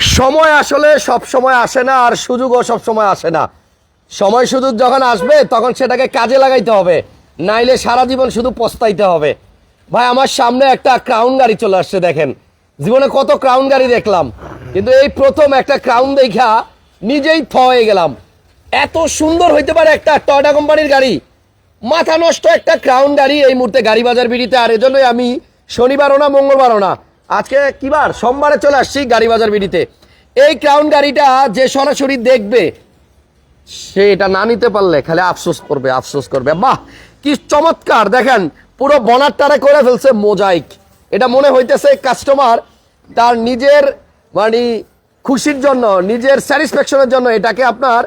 সময় আসলে সব সময় আসে না আর সুযোগও সব সময় আসে না। সময় সুযোগ যখন আসবে, তখন সেটাকে কাজে লাগাইতে হবে। নাইলে সারা জীবন শুধু পস্তাইতে হবে। ভাই, আমার সামনে একটা ক্রাউন গাড়ি চলে আসছে, দেখেন। জীবনে কত ক্রাউন গাড়ি দেখলাম। কিন্তু এই প্রথম একটা ক্রাউন দেখা নিজেই থ হয়ে গেলাম। এত সুন্দর হইতে পারে একটা টয়টা কোম্পানির গাড়ি। মাথা নষ্ট একটা ক্রাউন গাড়ি এই মুহূর্তে গাড়ি বাজার বিড়িতে। আর এজন্যই আমি শনিবারও না, মঙ্গলবারও না আজকে কি বার সোমবারে চলে আসছি গাড়ি বাজার বিড়িতে। এই ক্রাউন গাড়িটা যে সরাসরি দেখবে, সে এটা না নিতে পারলে খালি আফসোস করবে আফসোস করবে। বাহ, কি চমৎকার! দেখেন, পুরো বনারটারে করে ফেলছে মোজাইক। এটা মনে হইতেছে কাস্টমার তার নিজের মানে খুশির জন্য, নিজের স্যাটিসফ্যাকশনের জন্য এটাকে আপনার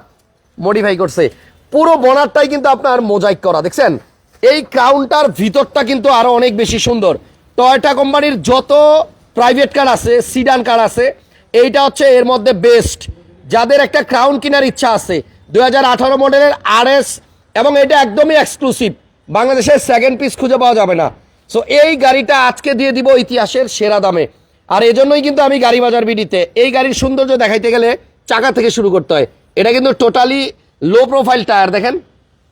মডিফাই করছে। পুরো বনারটাই কিন্তু আপনার মোজাইক করা, দেখছেন? এই ক্রাউনটার ভিতরটা কিন্তু আরও অনেক বেশি সুন্দর। টয়টা কোম্পানির যত প্রাইভেট কার আছে সিডান কার আছে, এইটা হচ্ছে এর মধ্যে বেস্ট যাদের একটা ক্রাউন কেনার ইচ্ছা আছে দু হাজার আঠারো মডেলের আর এবং এটা একদমই এক্সক্লুসিভ বাংলাদেশের সেকেন্ড পিস খুঁজে পাওয়া যাবে না। সো এই গাড়িটা আজকে দিয়ে দিব ইতিহাসের সেরা দামে। আর এজন্যই কিন্তু আমি গাড়ি বাজার বিডিতে, এই গাড়ির সৌন্দর্য দেখাইতে গেলে চাকা থেকে শুরু করতে হয়। এটা কিন্তু টোটালি লো প্রোফাইল টায়ার দেখেন?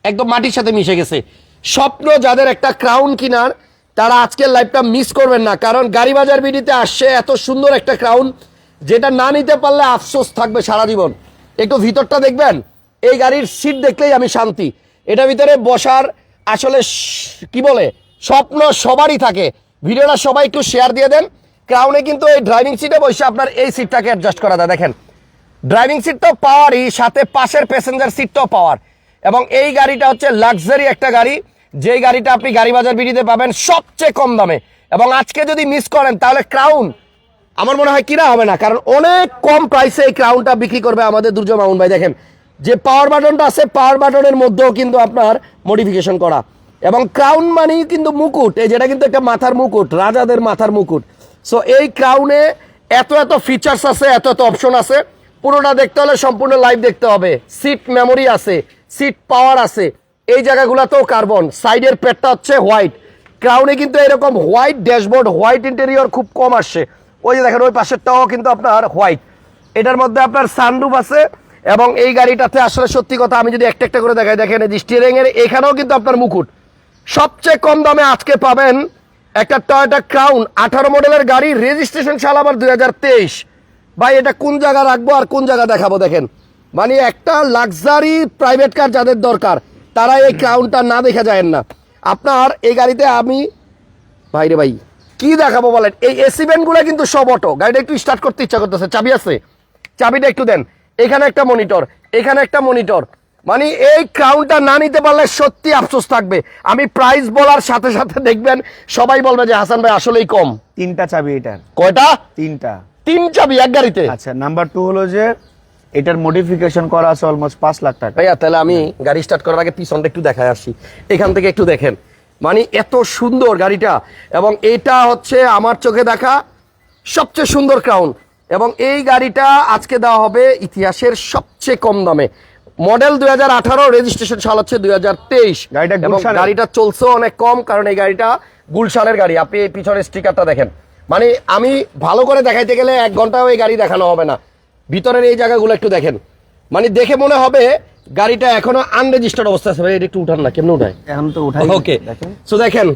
একদম মাটির সাথে মিশে গেছে। স্বপ্ন যাদের একটা ক্রাউন কিনার তারা আজকের লাইফটা মিস করবেন না, কারণ গাড়ি বাজার বিডিতে আসছে এত সুন্দর একটা ক্রাউন যেটা না নিতে পারলে আফসোস থাকবে সারা জীবন। একটু ভিতরটা দেখবেন, এই গাড়ির সিট দেখলেই আমি শান্তি। এটা ভিতরে বসার আসলে কি বলে, স্বপ্ন সবারই থাকে। ভিডিওটা সবাই একটু শেয়ার দিয়ে দেন। ক্রাউনে কিন্তু এই ড্রাইভিং সিটে বসে আপনার এই সিটটাকে অ্যাডজাস্ট করা যায়। দেখেন ড্রাইভিং সিটটাও পাওয়ারই, সাথে পাশের প্যাসেঞ্জার সিটটাও পাওয়ার। এবং এই গাড়িটা হচ্ছে লাক্সারি একটা গাড়ি। যেই গাড়িটা আপনি গাড়ি বাজার বিড়িতে পাবেন সবচেয়ে কম দামে। এবং আজকে যদি মিস করেন, তাহলে ক্রাউন আমার মনে হয় কিনা হবে না, কারণ অনেক কম প্রাইসে এই ক্রাউনটা বিক্রি করবে আমাদের দুর্জয় মামুন ভাই। দেখেন, যে পাওয়ার বাটনটা আছে পাওয়ার বাটনের মধ্যেও কিন্তু আপনার মডিফিকেশন করা। এবং ক্রাউন মানেই কিন্তু মুকুট, এই যেটা কিন্তু একটা মাথার মুকুট, রাজাদের মাথার মুকুট। সো এই ক্রাউনে এত এত ফিচার্স আছে, এত এত অপশন আছে। পুরোটা দেখতে হলে সম্পূর্ণ লাইভ দেখতে হবে। সিট মেমোরি আছে সিট পাওয়ার আছে। এই জায়গাগুলোতেও কার্বন সাইডের পেটটা হচ্ছে হোয়াইট ক্রাউনে কিন্তু এরকম হোয়াইট ড্যাশবোর্ড হোয়াইট ইন্টেরিয়র খুব কম আসছে ওই যে দেখেন, ওই পাশেরটাও কিন্তু আপনার হোয়াইট এটার মধ্যে আপনার সানরুফ আছে এবং এই গাড়িটাতে আসলে সত্যি কথা, আমি যদি একটা একটা করে দেখাই, দেখেন এই স্টিয়ারিং এর, এখানেও কিন্তু আপনার মুকুট। সবচেয়ে কম দামে আজকে পাবেন একটা টয়োটা ক্রাউন আঠারো মডেলের গাড়ি রেজিস্ট্রেশন সাল আবার দুই হাজার তেইশ। ভাই, এটা কোন জায়গা রাখব আর কোন জায়গা দেখাবো, দেখেন। মানে একটা লাক্সারি প্রাইভেট কার যাদের দরকার তারা এই ক্রাউনটা না দেখা যায় না। আপনার এই গাড়িতে আমি ভাই রে ভাই কি দেখাবো বলেন? এই এসি গুলো কিন্তু সব অটো। গাড়িটা একটু স্টার্ট করতে ইচ্ছা করতেছে। চাবি আছে? চাবিটা একটু দেন। এখানে একটা মনিটর এখানে একটা মনিটর মানে এই ক্রাউনটা না নিতে পারলে সত্যি আফসোস থাকবে। আমি প্রাইস বলার সাথে সাথে দেখবেন সবাই বলবে যে হাসান ভাই আসলেই কম। তিনটা চাবি এটার। কয়টা? তিনটা। তিন চাবি এক গাড়িতে। আচ্ছা নাম্বার টু হলো যে এটার মডিফিকেশন করা আছে অলমোস্ট পাঁচ লাখ টাকা। ভাইয়া তাহলে আমি গাড়ি স্টার্ট করার আগে পিছনটা একটু দেখায় আসি। এখান থেকে একটু দেখেন। মানে এত সুন্দর গাড়িটা এবং এটা হচ্ছে আমার চোখে দেখা সবচেয়ে সুন্দর ক্রাউন এবং এই গাড়িটা আজকে দেওয়া হবে ইতিহাসের সবচেয়ে কম দামে। মডেল দুই হাজার আঠারো রেজিস্ট্রেশন সাল হচ্ছে দুই হাজার তেইশ। গাড়িটা চলছেও অনেক কম কারণ এই গাড়িটা গুলশানের গাড়ি। আপনি পিছনের স্টিকারটা দেখেন। মানে আমি ভালো করে দেখাইতে গেলে এক ঘন্টাও এই গাড়ি দেখানো হবে না। ভিতরের এই জায়গাগুলো একটু দেখেন। মানে দেখে মনে হবে গাড়িটা এখনও আনরেজিস্টার্ড অবস্থা আছে। ভাই এটা একটু উঠান না কেমন উঠায়? এখন তো উঠাই ওকে সো দেখেন।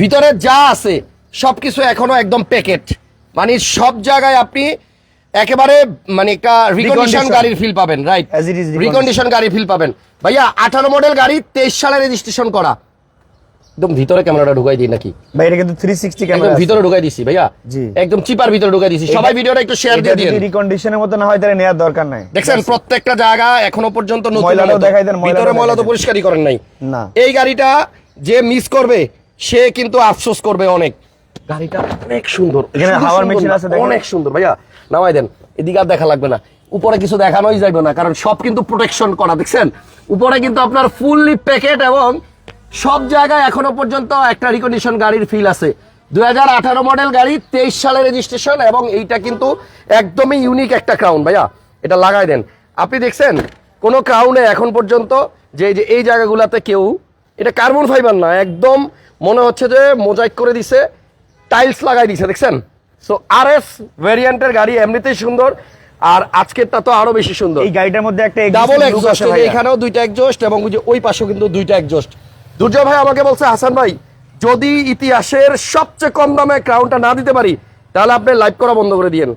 ভিতরে যা আছে সবকিছু এখনও একদম প্যাকেট মানে সব জায়গায় আপনি একেবারে মানে একটা রিকন্ডিশন গাড়ির ফিল পাবেন রাইট. রিকন্ডিশন গাড়ি ফিল পাবেন। ভাইয়া আঠারো মডেল গাড়ি তেইশ সালে রেজিস্ট্রেশন করা। একদম ভিতরে ক্যামেরাটা ঢুকাই দিই নাকি? ভাই এটা কিন্তু থ্রি সিক্সটি একদম ক্যামেরা ভিতরে ঢুকাই দিছি ভাইয়া। জি। একদম চিপার ভিতরে ঢুকাই দিছি। সবাই ভিডিওটা একটু শেয়ার দিয়ে দিন রিকন্ডিশনের মতো না হয় তাহলে নেওয়ার দরকার নাই। দেখছেন প্রত্যেকটা জায়গা এখনও পর্যন্ত নতুন ময়লাটাও দেখাই দেন, ভিতরে ময়লা তো পরিষ্কারই করেন নাই। না। এই গাড়িটা যে মিস করবে সে কিন্তু আফসোস করবে অনেক। গাড়িটা অনেক সুন্দর এখানে হাওয়ার মেশিন আছে দেখেন। অনেক সুন্দর ভাইয়া। নামাই দেন এদিকে আর দেখা লাগবে না। উপরে কিছু দেখানোই যাবে না কারণ সব কিন্তু প্রোটেকশন করা দেখছেন? উপরে কিন্তু আপনার ফুললি প্যাকেট এবং সব জায়গায় এখনও পর্যন্ত একটা রিকন্ডিশন গাড়ির ফিল আছে। দুই আঠারো মডেল গাড়ি তেইশ সালের রেজিস্ট্রেশন এবং এইটা কিন্তু একদমই ইউনিক একটা ক্রাউন ভাইয়া। এটা লাগাই দেন। আপনি দেখছেন কোনো ক্রাউনে এখন পর্যন্ত যে যে এই জায়গাগুলোতে কেউ এটা কার্বন ফাইবার না একদম মনে হচ্ছে যে মোজাইক করে দিছে টাইলস লাগাই দিছে দেখছেন? সো আর এস ভ্যারিয়েন্টের গাড়ি এমনিতেই সুন্দর আর আজকেরটা তো আরও বেশি সুন্দর। এই গাড়িটার মধ্যে একটা ডাবল ভাইয়া। এখানেও দুইটা এক্সজস্ট এবং ওই যে ওই পাশেও কিন্তু দুইটা এক্সজস্ট দুর্জয় ভাই আমাকে বলছে হাসান ভাই যদি ইতিহাসের সবচেয়ে কম দামে ক্রাউনটা না দিতে পারি তাহলে আপনি লাইভ করা বন্ধ করে দিয়েন।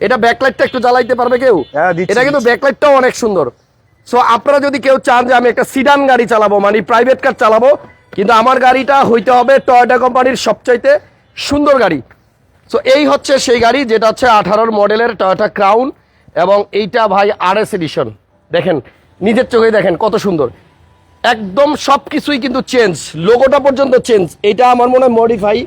এটা ব্যাকলাইটটা একটু জ্বালাইতে পারবে কেউ? হ্যাঁ, এটা কিন্তু। ব্যাকলাইটটাও অনেক সুন্দর। সো আপনারা যদি কেউ চান যে আমি একটা সিডান গাড়ি চালাবো মানে প্রাইভেট কার চালাবো কিন্তু আমার গাড়িটা হইতে হবে টয়োটা কোম্পানির সবচাইতে সুন্দর গাড়ি। সো এই হচ্ছে সেই গাড়ি যেটা হচ্ছে আঠারোর মডেলের টয়োটা ক্রাউন এবং এইটা ভাই আর এস এডিশন দেখেন নিজের চোখে দেখেন কত সুন্দর। একদম সব কিছুই কিন্তু চেঞ্জ লোগোটা পর্যন্ত চেঞ্জ এটা আমার মনে হয় মডিফাই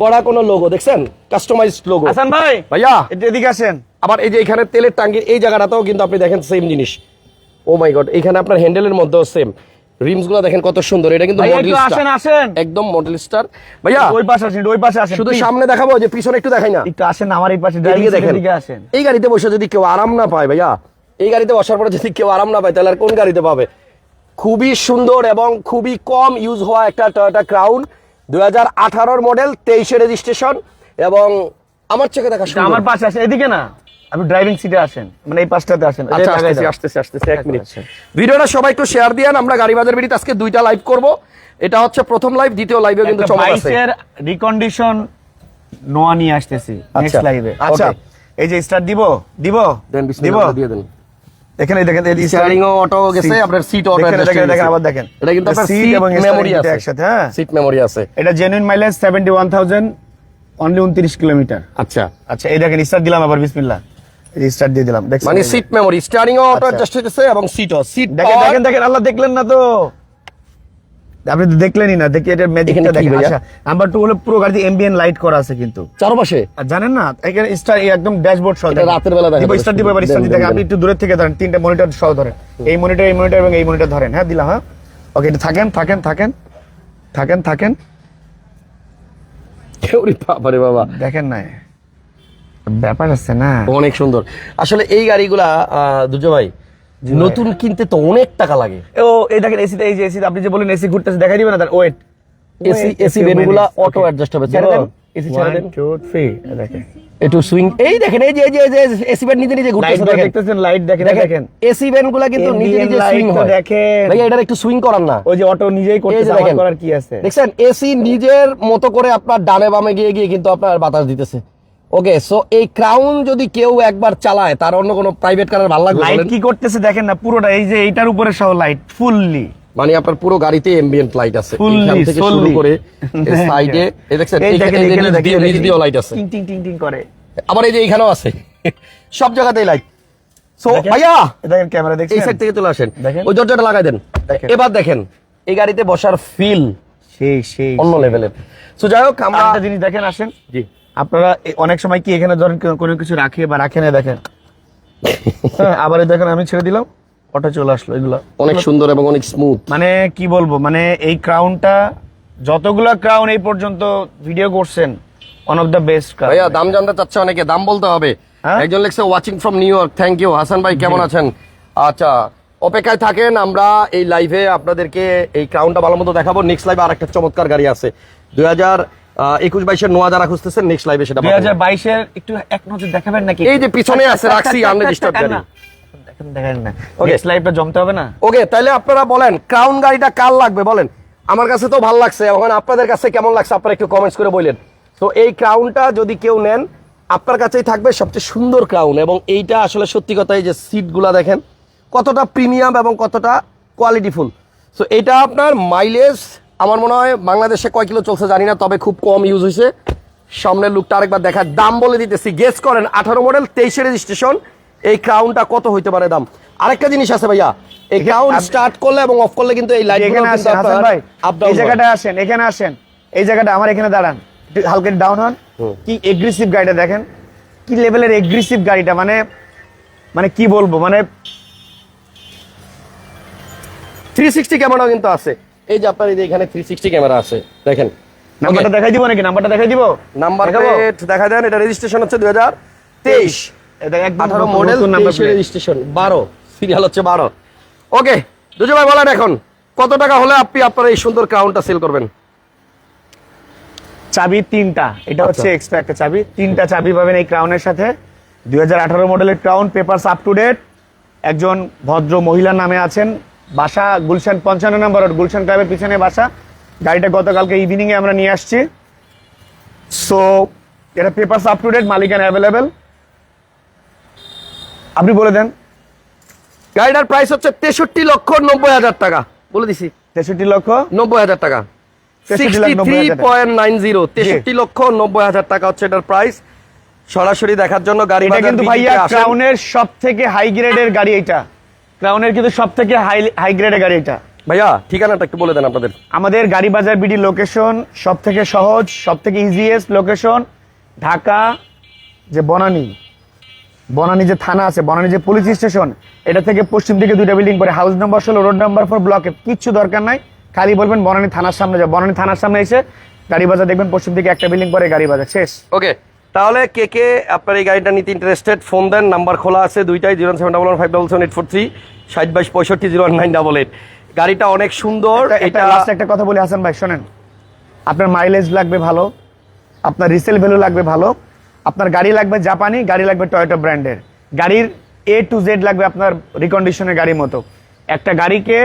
করা কোনো লোগো দেখছেন? কাস্টমাইজ লোগো হাসান ভাই ভাইয়া। এদিকে আসেন। আবার এই যে এখানে তেলের টাঙ্গির এই জায়গাটাতেও কিন্তু আপনি দেখেন সেম জিনিস। ও মাই গড এখানে আপনার হ্যান্ডেলের মধ্যেও সেম রিমসগুলো দেখেন কত সুন্দর এটা কিন্তু মডেল আসেন আসেন। একদম মডেল স্টার ভাইয়া ওই পাশে আসেন ওই পাশে আসেন শুধু সামনে দেখাবো যে পিছনে একটু দেখাই না। একটু আসেন আমার এই পাশে এদিকে ড্রাইভিং দেখেন। দিকে আসেন। এই গাড়িতে বসে যদি কেউ আরাম না পায় ভাইয়া এই গাড়িতে বসার পরে যদি কেউ আরাম না পায় তাহলে আর কোন গাড়িতে পাবে? খুবই সুন্দর এবং খুবই কম ইউজ হওয়া একটা টয়োটা ক্রাউন দুই হাজার আঠারোর মডেল তেইশে রেজিস্ট্রেশন এবং আমার চোখে দেখা আমার পাশে আসেন এদিকে না আপনি ড্রাইভিং সিটে আসেন। মানে এই পাশটাতে আসেন। এই আচ্ছা আসতেছি। আসতেছি আসতেছি এক মিনিট। আচ্ছা। ভিডিওটা সবাই একটু শেয়ার দিয়েন আমরা গাড়ি বাজার বিড়িতে আজকে দুইটা লাইভ করব। এটা হচ্ছে প্রথম লাইভ দ্বিতীয় লাইভে কিন্তু চমক আছে। রিকন্ডিশন নোয়া নিয়ে আসতেছি আচ্ছা, নেক্সট লাইভে আচ্ছা। এই যে স্টার্ট দিব দিব দেন বিসমিল্লাহ দিয়ে দেন। এখানে দেখেন স্টিয়ারিং অটো গেছে আপনার সিট অটো দেখেন, দেখেন, আবার দেখেন। এটা কিন্তু আপনার সিট এবং মেমোরি আছে। একসাথে, হ্যাঁ। সিট মেমোরি আছে। এটা genuine mileage seventy one thousand only উনত্রিশ কিলোমিটার আচ্ছা। আচ্ছা এই দেখেন স্টার্ট দিলাম আবার বিসমিল্লাহ। স্টার্ট দিয়ে দিলাম মানে সিট মেমোরি স্টিয়ারিং অটো আচ্ছা। অ্যাডজাস্ট হইতেছে এবং সিটও সিট দেখেন দেখেন দেখেন আল্লাহ দেখলেন না তো। আপনি তো দেখলেনই না দেখি এটা ম্যাজিকটা দেখেন। আচ্ছা নাম্বার টু হলো পুরো গাড়িতে এমবিএন লাইট করা আছে কিন্তু। চারপাশে? আর জানেন না এখানে স্টার একদম ড্যাশবোর্ড সহ এটা রাতের বেলা দেখা যাবে স্টার দিব এবার শুধু। স্টার দেন, আপনি একটু দূরের থেকে ধরেন তিনটা মনিটর সহ ধরেন। এই মনিটর এই মনিটর এবং এই মনিটর ধরেন। হ্যাঁ দিলাম হ্যাঁ? ওকে এটা থাকেন থাকেন থাকেন থাকেন থাকেন। ওরে বাবা রে বাবা। দেখেন না ব্যাপার আছে না। অনেক সুন্দর। আসলে এই গাড়িগুলা আহ, দুজো ভাই নতুন কিনতে তো অনেক টাকা লাগে। ও এই দেখেন এসি এই যে এসি আপনি যে বলেন এসি ঘুরতেছে দেখাই দিবেন না তার ওয়েট। এসি এসি ভেনগুলা অটো অ্যাডজাস্ট হবে। ছেড়ে দেন এসি ছেড়ে দেন। দেখেন। একটু সুইং এই দেখেন এই যে এই যে এই যে এসি ভ্যান নিজে নিজে ঘুরতেছে দেখেন। দেখতেছেন লাইট দেখেন দেখেন এসি ভ্যানগুলা কিন্তু নিজে নিজে সুইং হয়। দেখেন। ভাই এটার একটু সুইং করান না। ওই যে অটো নিজেই করতেছে যে করার কি আছে? দেখছেন এসি নিজের মতো করে আপনার ডানে বামে গিয়ে গিয়ে কিন্তু আপনার বাতাস দিতেছে। ওকে সো এই ক্রাউন যদি কেউ একবার চালায় তার অন্য কোনো প্রাইভেট কারের ভালো লাগবে লাইট কি করতেছে দেখেন না পুরোটা এই যে এইটার উপরে সহ লাইট ফুললি মানে আপনার পুরো গাড়িতে এমবিয়েন্ট লাইট আছে। এখান থেকে শুরু। করে সাইডে এই দেখছেন এই দেখেন এই যে দেখেন দিয়ে- নিচ দিয়েও লাইট আছে। টিং টিং টিং টিং করে। আবার এই যে এখানেও আছে। সব জায়গাতেই লাইট সো ভাইয়া! এই দেখেন ক্যামেরা এই সাইড থেকে চলে আসেন। ওই দরজাটা লাগাই দেন। দেখেন। এবার দেখেন এই গাড়িতে বসার ফিল সেই সেই অন্য লেভেলের সো যাই হোক আমরা একটা জিনিস দেখেন আসেন। জি। আপনারা অনেক সময় কি এখানে ধরেন কোনো কিছু রাখে বা রাখে না দেখেন? হ্যাঁ, আবার দেখেন আমি ছেড়ে দিলাম ওটা চলে আসলো এগুলো। অনেক সুন্দর এবং অনেক স্মুথ মানে কি বলব মানে এই ক্রাউনটা যতগুলা ক্রাউন এই পর্যন্ত ভিডিও করছেন ওয়ান অফ দ্য বেস্ট ভাইয়া দাম জানতে চাচ্ছে অনেকে দাম বলতে হবে। হ্যাঁ? একজন লিখছে watching from New York thank you Hasan ভাই কেমন আছেন? আচ্ছা অপেক্ষায় থাকেন আমরা এই লাইভে আপনাদেরকে এই ক্রাউনটা ভালো মতো দেখাবো। নেক্সট লাইভে আর একটা চমৎকার গাড়ি আছে। দুই হাজার একুশ বাইশের নোয়া যারা খুঁজতেছেন নেক্সট লাইভে সেটা দুই হাজার বাইশের একটু এক নজর দেখাবেন নাকি? এই যে পিছনে আছে রাখছি দেখেন না নেক্সট লাইভটা জমতে হবে না? ওকে তাহলে আপনারা বলেন ক্রাউন গাড়িটা কার লাগবে? বলেন আমার কাছে তো ভালো লাগছে এখন আপনাদের কাছে কেমন লাগছে আপনারা একটু কমেন্টস করে বলেন। তো এই ক্রাউনটা যদি কেউ নেন আপনার কাছেই থাকবে সবচেয়ে সুন্দর ক্রাউন এবং এইটা আসলে সত্যি কথা এই যে সিটগুলা দেখেন কতটা প্রিমিয়াম এবং কতটা কোয়ালিটিফুল সো এটা আপনার মাইলেজ আমার মনে হয় বাংলাদেশে কয় কিলো চলছে জানি না তবে খুব কম ইউজ হয়েছে। সামনের লুকটা আরেকবার দেখা দাম বলে দিতেছি গেস করেন আঠারো মডেল তেইশে রেজিস্ট্রেশন এই ক্রাউনটা কত হইতে পারে দাম? আরেকটা জিনিস আছে ভাইয়া এই ক্রাউন স্টার্ট করলে এবং অফ করলে কিন্তু এই লাইট এখানে আসেন হাসান ভাই এই জায়গাটায় আসেন এখানে আসেন। এই জায়গাটা আমার এখানে দাঁড়ান। একটু হালকা ডাউন হন। কি এগ্রেসিভ গাড়িটা দেখেন। কি লেভেলের এগ্রেসিভ গাড়িটা মানে মানে কি বলব মানে থ্রি সিক্সটি ক্যামেরাও কিন্তু আছে। এই যে আপনার এই যে এখানে থ্রি সিক্সটি ক্যামেরা আছে দেখেন। নাম্বারটা দেখাই দিব নাকি? নাম্বারটা দেখাই দিব? নাম্বার প্লেট দেখা দেন এটা রেজিস্ট্রেশন হচ্ছে দুই হাজার তেইশ। এটা একদম আঠারো নতুন- মডেল নাম্বার প্লেট। রেজিস্ট্রেশন বারো। সিরিয়াল হচ্ছে বারো। ওকে দুজো ভাই বলেন এখন কত টাকা হলে আপনি আপনার এই সুন্দর ক্রাউনটা সেল করবেন? চাবি তিনটা। এটা হচ্ছে আচ্ছা। এক্সট্রা একটা চাবি। তিনটা চাবি পাবেন এই ক্রাউনের সাথে। দুই হাজার আঠারো মডেলের Crown papers up to date একজন ভদ্র মহিলার নামে আছেন। বাসা গুলশান পঞ্চান্ন নম্বর রোড গুলশান ক্লাবের পিছনে বাসা। গাড়িটা গতকালকে ইভিনিং এ আমরা নিয়ে আসছি। সো এটা পেপারস আপ টু ডেট মালিকানা অ্যাভেলেবেল আপনি বলে দেন। গাড়িটার প্রাইস হচ্ছে তেষট্টি লক্ষ নব্বই হাজার টাকা। বলে দিছি। তেষট্টি লক্ষ নব্বই হাজার টাকা। 63 লাখ সিক্সটি 90 থ্রি হাজার টাকা। পয়েন্ট নাইন জিরো তেষট্টি লক্ষ নব্বই হাজার টাকা হচ্ছে এটার প্রাইস সরাসরি দেখার জন্য গাড়িটা কিন্তু ভাইয়া। ক্রাউনের সব থেকে হাই গ্রেডের গাড়ি এটা ক্রাউনের কিন্তু সব থেকে হাই হাই গ্রেডের গাড়ি এটা। ভাইয়া ঠিকানাটা একটু বলে দেন আপনাদের। আমাদের গাড়ি বাজার বিডি লোকেশন সব থেকে সহজ সব থেকে ইজিয়েস্ট লোকেশন ঢাকা যে বনানী। বনানী যে থানা আছে বনানী যে পুলিশ স্টেশন এটা থেকে পশ্চিম দিকে দুইটা বিল্ডিং পরে হাউস নাম্বার ষোলো রোড নাম্বার ফোর ব্লকে কিচ্ছু দরকার নাই। খালি বলবেন বনানী থানার সামনে যাও। বনানী থানার সামনে এসে গাড়ি বাজার দেখবেন পশ্চিম দিকে একটা বিল্ডিং পরে গাড়ি বাজার। শেষ। ওকে তাহলে কে কে আপনার এই গাড়িটা নিতে ইন্টারেস্টেড ফোন দেন নাম্বার খোলা আছে দুইটাই zero seven double five double seven eight four three ষাট বাইশ পঁয়ষট্টি জিরো নাইন ডাবল এইট গাড়িটা অনেক সুন্দর এটা এটা লাস্ট একটা কথা বলি হাসান ভাই শোনেন। আপনার মাইলেজ লাগবে ভালো আপনার রিসেল ভ্যালু লাগবে ভালো আপনার গাড়ি লাগবে জাপানি গাড়ি লাগবে টয়োটা ব্র্যান্ডের গাড়ির এ টু জেড লাগবে আপনার রিকন্ডিশনের গাড়ির মতো। একটা গাড়িকে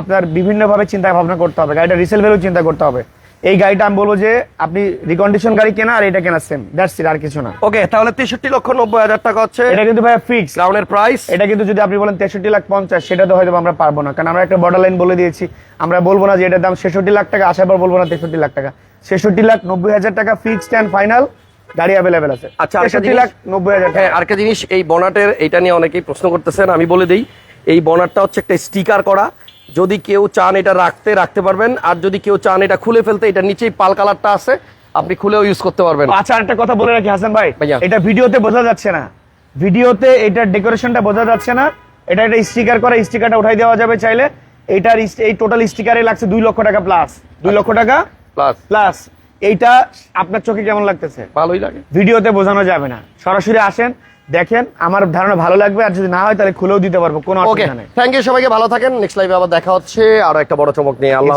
আপনার বিভিন্নভাবে চিন্তা ভাবনা করতে হবে গাড়িটা রিসেল ভ্যালু চিন্তা করতে হবে। এই গাড়িটা আমি বলব যে আপনি রিকন্ডিশন গাড়ি কেনা আর এটা কেনা সেম দ্যাটস ইট আর কিছু না। ওকে তাহলে তেষট্টি লক্ষ নব্বই হাজার টাকা হচ্ছে এটা কিন্তু ভাই ফিক্স গ্রাউন্ডের প্রাইস এটা কিন্তু যদি আপনি বলেন তেষট্টি লাখ পঞ্চাশ সেটা তো হয়তো আমরা পারব না। কারণ আমরা একটা বর্ডার লাইন বলে দিয়েছি। আমরা বলব না যে এটার দাম ছেষট্টি লাখ টাকা আসার পর বলব না তেষট্টি লাখ টাকা। ছেষট্টি লাখ নব্বই হাজার টাকা ফিক্সড অ্যান্ড ফাইনাল গাড়ি অ্যাভেলেবেল আছে। আচ্ছা, আরেকটা তেষট্টি জিনিস- লাখ নব্বই হাজার হ্যাঁ টাকা আরেকটা জিনিস এই বনাটের এটা নিয়ে অনেকেই প্রশ্ন করতেছেন আমি বলে দিই এই বনারটা হচ্ছে একটা স্টিকার করা। যদি কেউ চান এটা রাখতে রাখতে পারবেন। আর যদি কেউ চান এটা খুলে ফেলতে এটা নিচেই পাল কালারটা আছে আপনি খুলেও ইউজ করতে পারবেন। আচ্ছা একটা কথা বলে রাখি হাসান ভাই। এটা ভিডিওতে বোঝা যাচ্ছে না। ভিডিওতে এটা ডেকোরেশনটা বোঝা যাচ্ছে না। এটা একটা স্টিকার করা স্টিকারটা উঠাই দেওয়া যাবে চাইলে। এইটার ইস- এই টোটাল স্টিকারে লাগছে দুই লক্ষ টাকা প্লাস দুই লক্ষ টাকা প্লাস প্লাস এইটা আপনার চোখে কেমন লাগতেছে? ভালোই লাগে। ভিডিওতে বোঝানো যাবে না। সরাসরি আসেন দেখেন আমার ধারণা ভালো লাগবে আর যদি না হয় তাহলে খুলেও দিতে পারব কোনো অসুবিধা নেই থ্যাংক ইউ সবাইকে ভালো থাকেন নেক্সট লাইভে আবার দেখা হচ্ছে আরও একটা বড় চমক নিয়ে আল্লাহ।